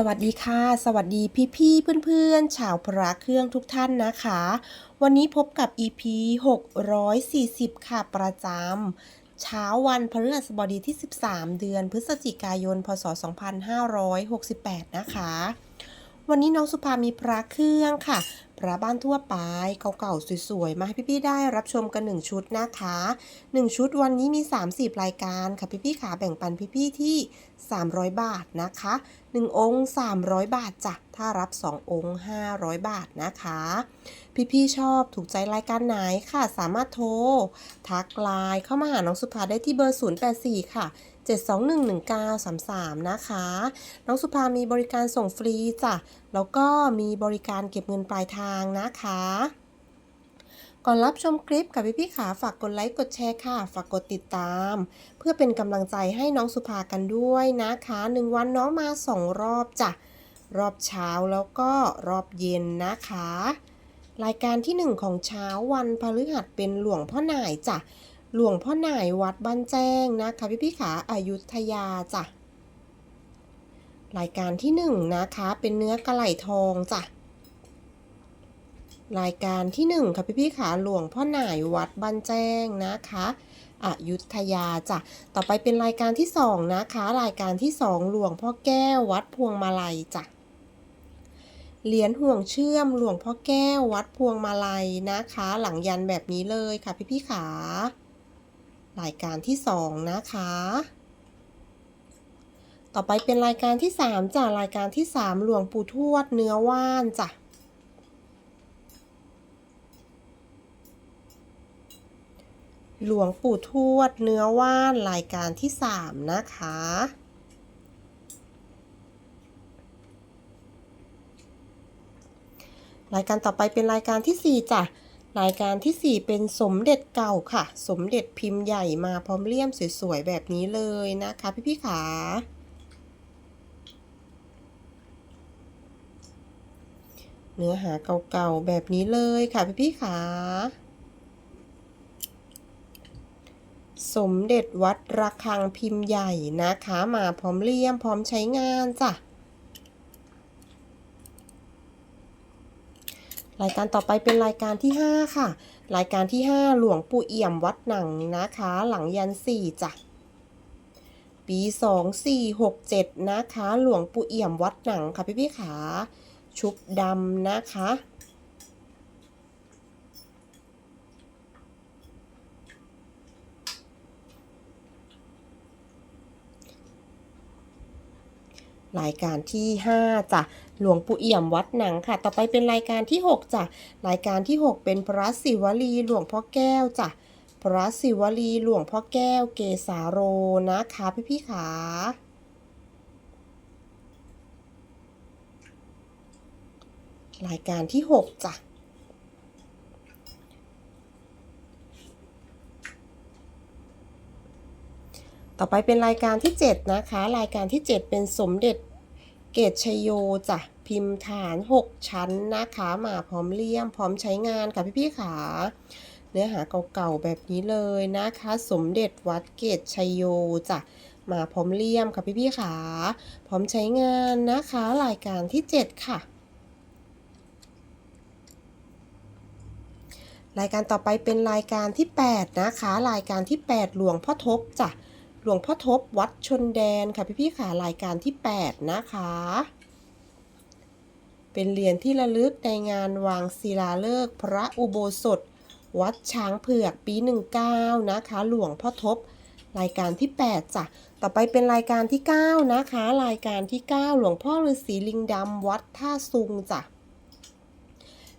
สวัสดีค่ะ สวัสดีพี่พี่เพื่อนๆ ชาวพระเครื่องทุกท่านนะคะ วันนี้พบกับ EP 640 ค่ะประจำเช้าวันพฤหัสบดีที่ 13 เดือนพฤศจิกายน พศ 2568 นะคะ วันนี้น้องสุภามีพระเครื่องค่ะ พระบ้านทั่วไปเก่าๆสวยๆ มาให้พี่ๆได้รับชมกัน 1 ชุดนะคะ 1 ชุดวันนี้มี 30 รายการค่ะพี่ๆขาแบ่งปันพี่ๆที่ 300 บาทนะคะ 1 องค์ 300 บาทจ้ะถ้ารับ 2 องค์ 500 บาทนะคะ พี่ๆชอบถูกใจรายการไหนค่ะ สามารถโทรทักไลน์เข้ามาหาน้องสุภาได้ที่เบอร์ 084 ค่ะ 7211933 นะคะ น้องสุภามีบริการส่งฟรีจ้ะ แล้วก็มีบริการเก็บเงินปลายทางนะคะก่อนรับชมคลิปกับพี่ๆขาฝากกดไลค์กดแชร์ค่ะ ฝากกดติดตาม เพื่อเป็นกำลังใจให้น้องสุภากันด้วยนะคะหนึ่งวันน้องมาสองรอบจ้ะรอบเช้าแล้วก็รอบเย็นนะคะ รายการที่หนึ่งของเช้าวันพฤหัสเป็นหลวงพ่อหน่ายจ้ะ หลวงพ่อหน่ายวัดบ้านแจ้งนะคะ พี่พี่ขาอายุทยาจ้ะ รายการที่หนึ่งนะคะ เป็นเนื้อกระไหลทองจ้ะ รายการที่หนึ่งค่ะพี่พี่ขาหลวงพ่อหน่ายวัดบ้านแจ้งนะคะอายุทยาจ้ะ ต่อไปเป็นรายการที่สองนะคะ รายการที่สองหลวงพ่อแก้ววัดพวงมาลัยจ้ะ เหรียญห่วงเชื่อมหลวงพ่อแก้ววัดพวงมาลัยนะคะ หลังยันแบบนี้เลยค่ะพี่พี่ขา รายการที่สองนะคะ ต่อไปเป็นรายการที่สามจ้ะรายการที่สามหลวงปู่ทวดเนื้อว่านจ้ะหลวงปู่ทวดเนื้อว่านรายการที่สามนะคะ รายการต่อไปเป็นรายการที่สี่จ้ะ รายการที่สี่เป็นสมเด็จเก่าค่ะ สมเด็จพิมพ์ใหญ่มาพร้อมเลี่ยมสวยๆแบบนี้เลยนะคะพี่พี่ขาเนื้อหาเก่าๆแบบนี้เลยค่ะพี่พี่ขาสมเด็จวัดระฆังพิมพ์ใหญ่นะคะ มาพร้อมเลี่ยมพร้อมใช้งานจ้ะ รายการต่อไปเป็นรายการที่ 5 ค่ะ รายการที่ 5 หลวงปู่เอี่ยมวัดหนังนะคะ หลังยัน4จ้ะ ปี 2467 นะคะ หลวงปู่เอี่ยมวัดหนังค่ะพี่พี่ขา ชุบดำนะคะ รายการที่ 5จ้ะหลวงปู่เอี่ยมวัดหนังค่ะ ต่อไปเป็นรายการที่ 6จ้ะรายการที่ 6 เป็นพระศิวลีหลวงพ่อแก้วจ้ะพระศิวลีหลวงพ่อแก้วเกสาโรนะคะพี่พี่ขารายการที่ 6จ้ะ ต่อไปเป็นรายการที่ 7 นะคะ รายการที่ 7 เป็นสมเด็จเกตชโยจ้ะพิมพ์ฐาน 6 ชั้นนะคะมาพร้อมเลี่ยมพร้อมใช้งานค่ะพี่ๆขาเนื้อหาเก่าๆแบบนี้เลยนะคะ สมเด็จวัดเกตชโยจ้ะมาพร้อมเลี่ยมค่ะพี่ๆขาพร้อมใช้งานนะคะ รายการที่ 7 ค่ะรายการต่อไปเป็นรายการที่ 8 นะคะ รายการที่ 8 หลวงพ่อทบจ้ะ หลวงพ่อทบวัดชนแดนค่ะพี่ๆค่ะรายการที่ 8 นะคะ เป็นเหรียญที่ระลึกในงานวางศิลาฤกษ์พระอุโบสถ วัดช้างเผือกปี 19 นะคะ หลวงพ่อทบรายการที่ 8จ้ะ ต่อไปเป็นรายการที่ 9 นะคะ รายการที่ 9 หลวงพ่อฤาษีลิงดำวัดท่าซุงจ้ะ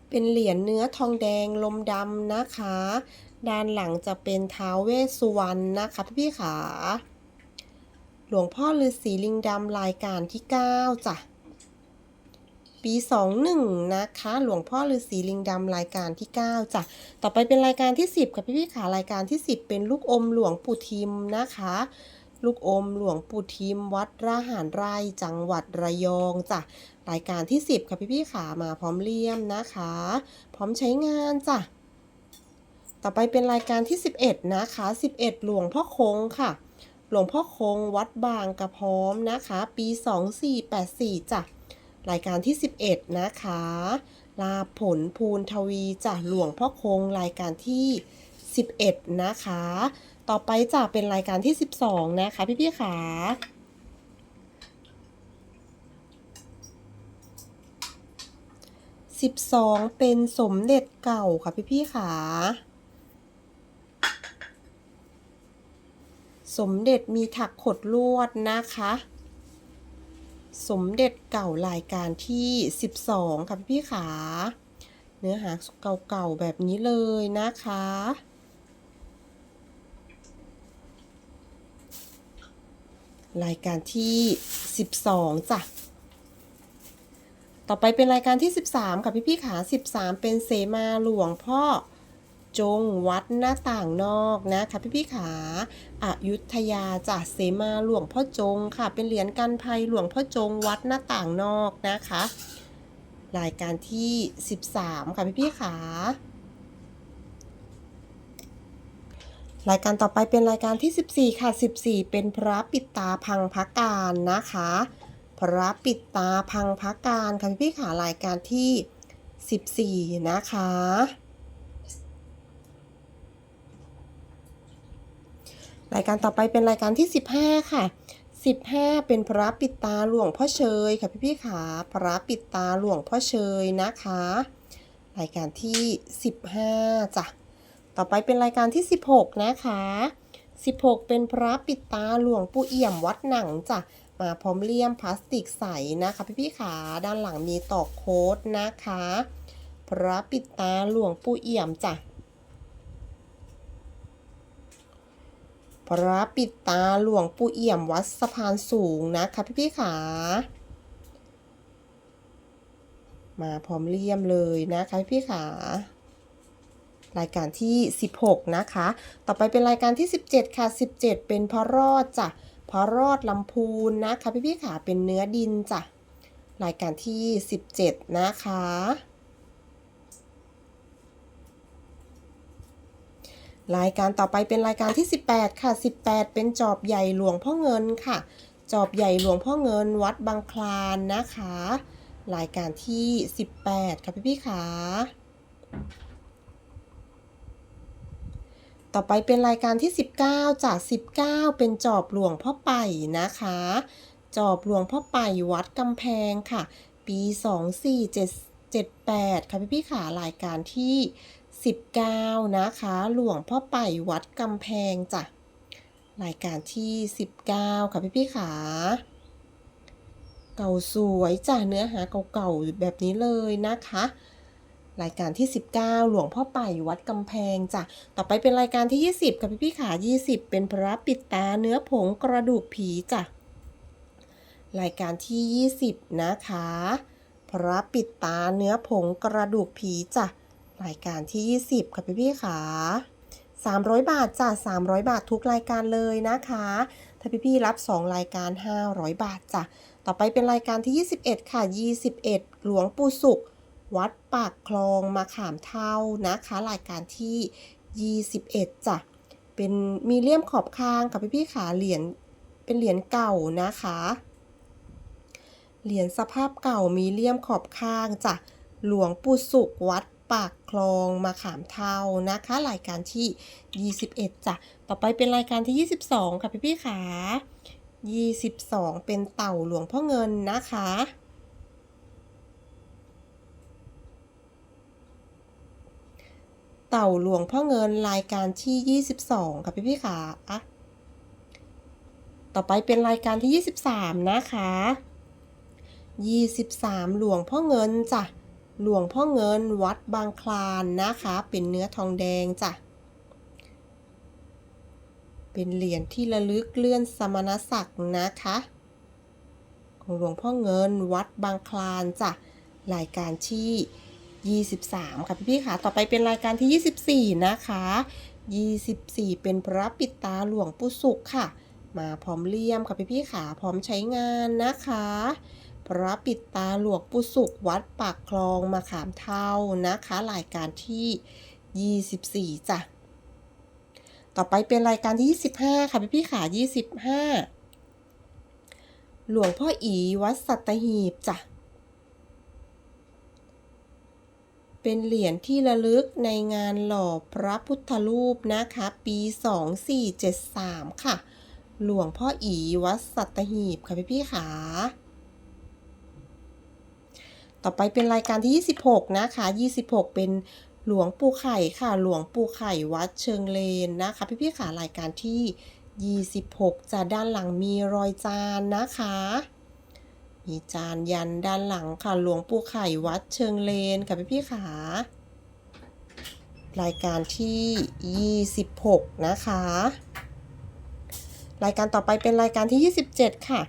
เป็นเหรียญเนื้อทองแดงลมดำนะคะ ด้านหลังจะเป็นท้าวเวสสุวรรณนะคะพี่ๆขาหลวงพ่อฤาษีลิงดำรายการที่ 9จ้ะ ปี 21 นะคะ หลวงพ่อฤาษีลิงดำรายการที่ 9จ้ะ ต่อไปเป็นรายการที่ 10ค่ะพี่ๆขารายการที่ 10 เป็นลูกอมหลวงปู่ทิมนะคะ ลูกอมหลวงปู่ทิมวัดราหารไร่จังหวัดระยองจ้ะ รายการที่ 10 ค่ะพี่ๆขามาพร้อมเลี่ยมนะคะ พร้อมใช้งานจ้ะ ต่อไปเป็นรายการที่ 11 นะคะ 11 หลวงพ่อคงค่ะ หลวงพ่อคงวัดบางกระพร้อมนะคะ ปี 2484จ้ะ รายการที่ 11 นะคะ ลาผลภูนทวีจ้ะหลวงพ่อคงรายการที่ 11 นะคะ ต่อไปจะเป็นรายการที่ 12 นะคะพี่ๆขา 12เป็นสมเด็จเก่าค่ะพี่ๆขาสมเด็จมีถักขดลวดนะคะ สมเด็จเก่ารายการที่ 12 ค่ะพี่ๆขา เนื้อหาเก่าๆแบบนี้เลยนะคะ รายการที่ 12จ้ะ ต่อไปเป็นรายการที่ 13 ค่ะ พี่ๆขา13 เป็นเสมาหลวงพ่อจงวัดหน้าต่างนอกนะคะพี่ๆขาอายุทยาจากเสมาหลวงพ่อจงค่ะ เป็นเหรียญกันภัยหลวงพ่อจงวัดหน้าต่างนอกนะคะ รายการที่ 13 ค่ะพี่ๆขารายการต่อไปเป็นรายการที่ 14 ค่ะ 14 เป็นพระปิดตาพังพักการนะคะ พระปิดตาพังพักการค่ะพี่ๆขารายการที่ 14 นะคะ รายการต่อไปเป็นรายการที่ 15 ค่ะ 15 เป็นพระปิดตาหลวงพ่อเชยค่ะพี่ๆขาพระปิดตาหลวงพ่อเชยนะคะ รายการที่ 15จ้ะต่อไปเป็นรายการที่ 16 นะคะ 16 เป็นพระปิดตาหลวงปู่เอี่ยมวัดหนังจ้ะ มาพร้อมเลี่ยมพลาสติกใสนะคะ พี่ๆขาด้านหลังมีตอกโค้ดนะคะ พระปิดตาหลวงปู่เอี่ยมจ้ะพระปิดตาหลวงปู่เอี่ยมวัดสะพานสูงนะคะพี่ๆขามาพร้อมเลี่ยมเลยนะคะพี่ขารายการที่ 16 นะคะ ต่อไปเป็นรายการที่ 17 ค่ะ 17 เป็นพระรอดจ้ะ พระรอดลำพูนนะคะพี่ๆขาเป็นเนื้อดินจ้ะรายการที่ 17 นะคะ รายการต่อไปเป็นรายการที่ 18 ค่ะ 18 เป็นจอบใหญ่หลวงพ่อเงินค่ะ จอบใหญ่หลวงพ่อเงินวัดบางคลานนะคะ รายการที่ 18 ค่ะพี่ๆขา ต่อไปเป็นรายการที่ 19 จาก 19 เป็นจอบหลวงพ่อไป่นะคะ จอบหลวงพ่อไป่วัดกำแพงค่ะ ปี 2478 ค่ะพี่พี่ขารายการที่ 19 นะคะ หลวงพ่อไป่วัดกำแพงจ้ะ รายการที่ 19 ค่ะพี่พี่ขาเก่าสวยจ้ะเนื้อหาเก่าๆแบบนี้เลยนะคะ รายการที่ 19 หลวงพ่อไป่วัดกำแพงจ้ะ ต่อไปเป็นรายการที่ 20 กับพี่พี่ขา 20 เป็นพระปิดตาเนื้อผงกระดูกผีจ้ะ รายการที่ 20 นะคะ พระปิดตาเนื้อผงกระดูกผีจ้ะ รายการที่ 20ค่ะพี่พี่ขา300 บาทจ้ะ300 บาททุกรายการเลยนะคะ ถ้าพี่พี่ๆรับ 2 รายการ 500 บาทจ้ะ ต่อไปเป็นรายการที่ 21 ค่ะ 21 หลวงปู่สุข วัดปากคลองมาขามเท่านะคะ รายการที่ 21จ้ะเป็นมีเลี่ยมขอบข้างกับพี่พี่ๆขาเหรียญเป็นเหรียญเก่านะคะ เหรียญสภาพเก่ามีเลี่ยมขอบข้างจ้ะหลวงปู่สุขวัดปากคลองมาขามเท่านะคะ รายการที่ 21จ้ะต่อไปเป็นรายการที่ 22 ค่ะพี่พี่ขา22 เป็นเต่าหลวงพ่อเงินนะคะ เต่าหลวงพ่อเงินรายการที่ 22 ค่ะพี่พี่ๆขาอะต่อไปเป็นรายการที่ 23 นะคะ 23 หลวงพ่อเงินจ้ะ หลวงพ่อเงินวัดบางคลานนะคะ เป็นเนื้อทองแดงจ้ะ เป็นเหรียญที่ระลึกเลื่อนสมณศักดิ์นะคะ ของหลวงพ่อเงินวัดบางคลานจ้ะ รายการที่ 23 ค่ะพี่พี่ค่ะ ต่อไปเป็นรายการที่ 24 นะคะ 24 เป็นพระปิดตาหลวงปู่สุขค่ะ มาพร้อมเลี่ยมค่ะพี่พี่ค่ะ พร้อมใช้งานนะคะ พระปิดตาหลวงปู่สุขวัดปากคลองมาขามเท่านะคะ รายการที่ 24 จ้ะ ต่อไปเป็นรายการที่ 25 ค่ะพี่พี่ๆขา25 หลวงพ่ออีวัดสัตหีบจ้ะ เป็นเหรียญที่ระลึกในงานหล่อพระพุทธรูปนะคะ ปี 2473 ค่ะ หลวงพ่ออีวัดสัตหีบค่ะพี่พี่ขาต่อไปเป็นรายการที่ 26 นะคะ 26 เป็นหลวงปู่ไข่ค่ะ หลวงปู่ไข่วัดเชิงเลนนะคะ พี่พี่ขารายการที่ 26 จะด้านหลังมีรอยจานนะคะ มีจานยันด้านหลังค่ะหลวงปู่ไข่วัดเชิงเลนค่ะพี่พี่ขารายการที่ 26 นะคะ รายการต่อไปเป็นรายการที่ 27 ค่ะ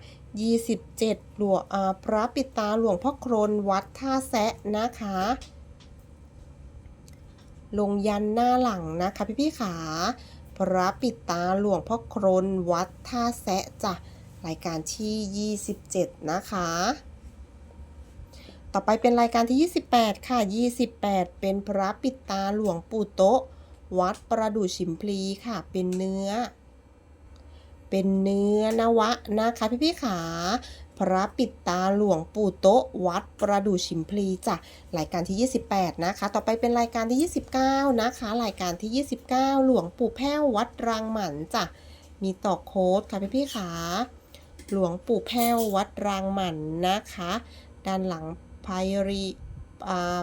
27 หลวงอ่าพระปิดตาหลวงพ่อโครนวัดท่าแซะนะคะ ลงยันหน้าหลังนะคะพี่พี่ขา พระปิดตาหลวงพ่อโครนวัดท่าแซะจ้ะ รายการที่ 27 นะคะ ต่อไปเป็นรายการที่ 28 ค่ะ 28 เป็นพระปิดตาหลวงปู่โต๊ะวัดประดู่ชิมพลีค่ะ เป็นเนื้อ เป็นเนื้อนวะนะคะพี่พี่ๆขาพระปิดตาหลวงปู่โต๊ะวัดประดู่ชิมพลีจ้ะรายการที่ 28 นะคะ ต่อไปเป็นรายการที่ 29 นะคะ รายการที่ 29 หลวงปู่แพ้ววัดรางหมันจ้ะมีต่อโค้ดค่ะพี่พี่ๆขา หลวงปู่แพ้ววัดรางหมันนะคะ ด้านหลังไพรี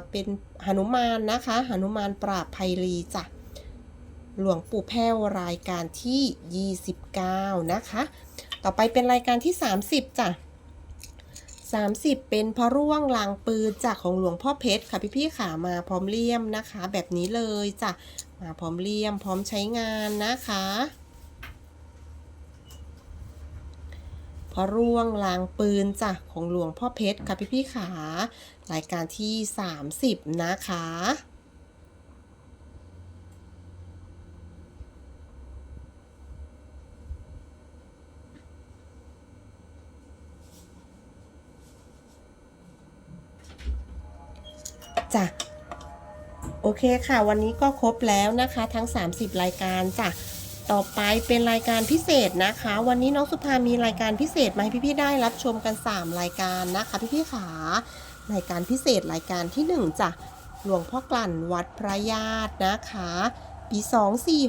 เป็นหนุมานนะคะหนุมานปราบไพรีจ้ะหลวงปู่แพ้วรายการที่ 29 นะคะ ต่อไปเป็นรายการที่ 30จ้ะ30 เป็นพระร่วงลางปืนจากของหลวงพ่อเพชรค่ะพี่พี่ๆขามาพร้อมเลี่ยมนะคะ แบบนี้เลยจ้ะมาพร้อมเลี่ยมพร้อมใช้งานนะคะ พระร่วงลางปืนจ้ะของหลวงพ่อเพชรค่ะพี่พี่ขารายการที่ 30 นะคะจ้ะโอเคค่ะ วันนี้ก็ครบแล้วนะคะ ทั้ง 30 รายการจ้ะ ต่อไปเป็นรายการพิเศษนะคะ วันนี้น้องสุภามีรายการพิเศษมาให้พี่ๆได้รับชมกัน 3 รายการนะคะพี่ๆขารายการพิเศษรายการที่ 1จ้ะหลวงพ่อกลั่นวัดพระญาตินะคะ ปี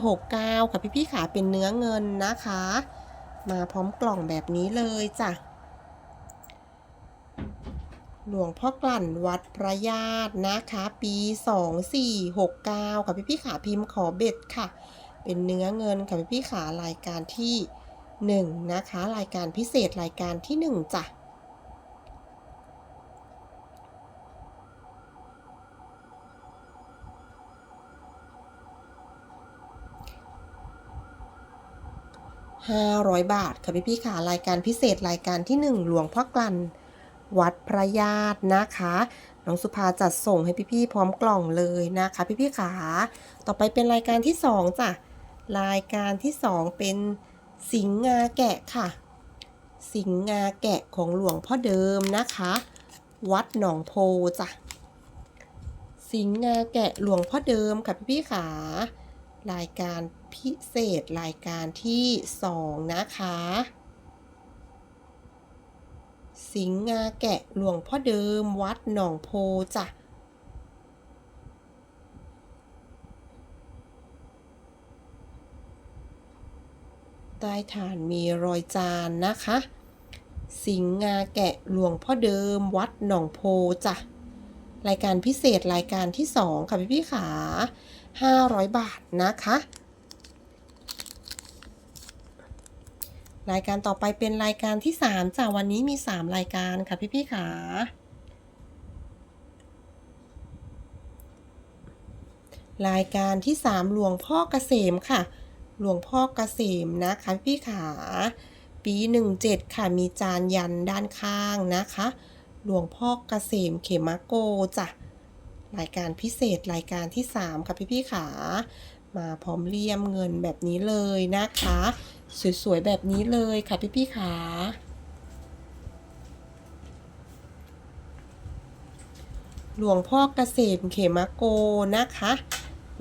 2469 ค่ะพี่ๆขาเป็นเนื้อเงินนะคะ มาพร้อมกล่องแบบนี้เลยจ้ะหลวงพ่อกลั่นวัดพระญาตินะคะ ปี 2469 ค่ะพี่พี่ๆขาพิมพ์ขอเบ็ดค่ะ เป็นเนื้อเงินค่ะพี่พี่ขารายการที่ 1 นะคะ รายการพิเศษรายการที่ 1จ้ะ500 บาทค่ะพี่พี่ขารายการพิเศษรายการที่ 1 หลวงพ่อกลัน วัดพระญาตินะคะน้องสุภาจัดส่งให้พี่ๆพร้อมกล่องเลยนะคะ พี่ๆขาต่อไปเป็นรายการที่ 2จ้ะ รายการที่2เป็นสิงห์งาแกะค่ะ สิงห์งาแกะของหลวงพ่อเดิมนะคะ วัดหนองโพจ้ะสิงห์งาแกะหลวงพ่อเดิมค่ะพี่ๆขารายการพิเศษรายการที่2นะคะ สิงห์งาแกะหลวงพ่อเดิมวัดหนองโพจ้ะ ต้ฐานมีรอยจานนะคะ สิงห์งาแกะหลวงพ่อเดิมวัดหนองโพจ้ะ รายการพิเศษรายการที่ 2 ค่ะพี่พี่ขา500 บาทนะคะ รายการต่อไปเป็นรายการที่ 3จ้ะวันนี้มี 3 รายการค่ะพี่พี่ขารายการที่ 3 หลวงพ่อเกษมค่ะ หลวงพ่อเกษมนะคะพี่ขา ปี 17 ค่ะ มีจานยันด้านข้างนะคะ หลวงพ่อเกษมเขมโกจ้ะรายการพิเศษรายการที่ 3 ค่ะพี่พี่ขา มาพร้อมเลี่ยมเงินแบบนี้เลยนะคะ สวยๆแบบนี้เลยค่ะพี่พี่ขาหลวงพ่อเกษมเขมโกนะคะ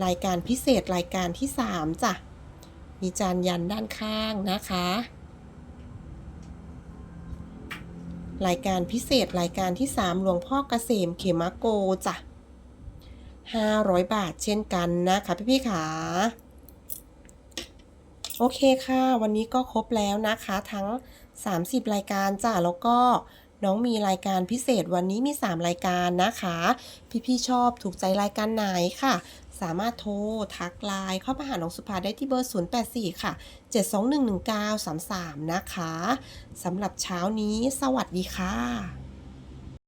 รายการพิเศษรายการที่ 3จ้ะ มีจานยันด้านข้างนะคะ รายการพิเศษรายการที่ 3 หลวงพ่อเกษมเขมโกจ้ะ500 บาทเช่นกันนะคะพี่ๆขาโอเคค่ะ วันนี้ก็ครบแล้วนะคะ ทั้ง 30 รายการจ้ะแล้วก็น้องมีรายการพิเศษวันนี้มี 3 รายการนะคะ พี่ๆชอบถูกใจรายการไหนค่ะ สามารถโทร ทักไลน์เข้ามาหาน้องสุภาได้ที่เบอร์ 084 ค่ะ 7211933 นะคะสำหรับเช้านี้ สวัสดีค่ะ